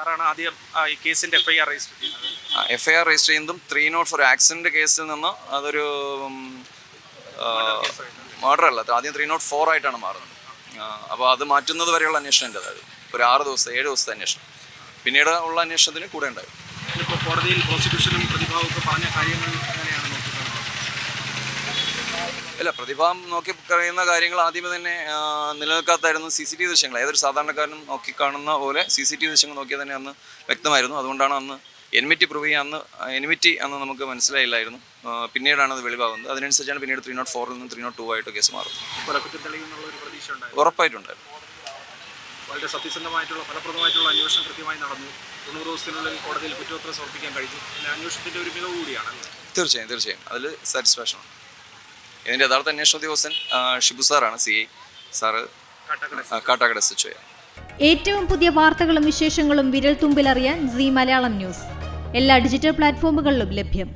സാറാണ് ആദ്യം ഈ കേസിന്റെ എഫ്ഐആർ രജിസ്റ്റർ ചെയ്യുന്നത്. എഫ്ഐആർ രജിസ്റ്റർ ചെയ്യുന്നതും ത്രീ നോട്ട് ഫോർ ആക്സിഡന്റ് കേസിൽ നിന്ന് അതൊരു മർഡർ അല്ല ആദ്യം ത്രീ നോട്ട് ഫോർ ആയിട്ടാണ് മാറുന്നത്. അപ്പോൾ അത് മാറ്റുന്നത് വരെയുള്ള അന്വേഷണം എന്റെ അതായത് ഒരു ആറ് ദിവസം ഏഴ് ദിവസത്തെ അന്വേഷണം. പിന്നീട് ഉള്ള അന്വേഷണത്തിന് കൂടെ ഉണ്ടായി. കോടതിയിൽ പ്രോസിക്യൂഷനും പ്രതിഭാവും പറഞ്ഞ കാര്യങ്ങൾ ഇല്ല പ്രതിഭാം നോക്കി കഴിയുന്ന കാര്യങ്ങൾ ആദ്യമേ തന്നെ നിലനിൽക്കാത്തായിരുന്നു സി സി ടി വി ദൃശ്യങ്ങൾ. ഏതൊരു സാധാരണക്കാരനും നോക്കി കാണുന്ന പോലെ സി സി ടി വി ദൃശ്യങ്ങൾ നോക്കിയാൽ തന്നെ അന്ന് വ്യക്തമായിരുന്നു. അതുകൊണ്ടാണ് അന്ന് എനിമിറ്റി പ്രൂവ് ചെയ്യാൻ അന്ന് എനിമിറ്റി അന്ന് നമുക്ക് മനസ്സിലായില്ലായിരുന്നു. പിന്നീടാണ് അത് വെളിവാകുന്നത്. അതിനനുസരിച്ചാണ് പിന്നീട് ത്രീ നോട്ട് ഫോറിൽ നിന്ന് ത്രീ നോട്ട് ടു ആയിട്ട് കേസ് മാറുന്നത്. ഉറപ്പായിട്ടുണ്ടായിരുന്നു. വളരെ സത്യസന്ധമായിട്ടുള്ള ഫലപ്രദമായിട്ടുള്ള അന്വേഷണം കൃത്യമായി നടന്നു. തൊണ്ണൂറ് ദിവസത്തിനുള്ളിൽ കോടതിയിൽ കുറ്റപത്രം സമർപ്പിക്കാൻ കഴിഞ്ഞു. അന്വേഷണത്തിന്റെ ഒരു മികവ് കൂടിയാണ് തീർച്ചയായും തീർച്ചയായും. അതിൽ സാറ്റിസ്ഫാക്ഷൻ ഉണ്ട്. ഇതിന്റെ യഥാർത്ഥ അന്വേഷണ ഉദ്യോഗസ്ഥൻ ഷിബു സാറാണ് C I. Sir Kattakada S ഏറ്റവും പുതിയ വാർത്തകളും വിശേഷങ്ങളും വിരൽ തുമ്പിലറിയാൻ സി മലയാളം ന്യൂസ്. എല്ലാ ഡിജിറ്റൽ പ്ലാറ്റ്ഫോമുകളിലും ലഭ്യം.